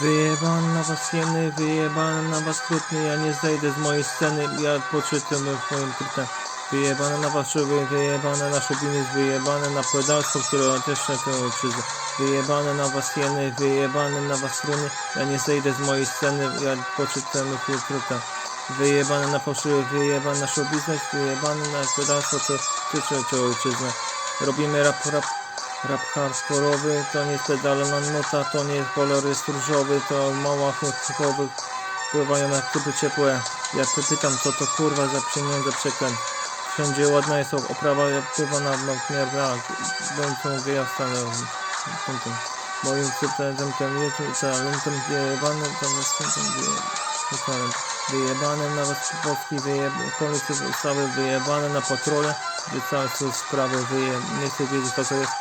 Wyjebany na was jemny, na was trudny, ja nie zejdę z mojej sceny, ja poczytam w moim trudem. Wyjebane na was szyby, wyjebane na szubiny, wyjebane na pedalstwo, które też na tę ojczyznę. Wyjebane na was jeny, wyjebane na was struny, ja nie zejdę z mojej sceny, ja poczytam w trudem. Wyjebane na fałszywy, wyjebane na show wyjebane na pedalstwo, co tyczy ojczyznę. Robimy rap, rap, rap hardkorowy, to nie jest pedalona nuta, to nie kolor jest różowy, to mała chłopowych pływają jak typy ciepłe. Ja się pytam, co to kurwa za pieniądze przekręt. Wszędzie ładna jest oprawa, jak pływa na mierna, będą wyjazd tym tym. Moim ten YouTube, talentem wyjebany, tam jest ten wyjebany. Wyjebane na was polski, wyjebane, komisy ustawy wyjebane na patrole, gdzie całe są sprawy wyje, nie chcę wiedzieć co to jest.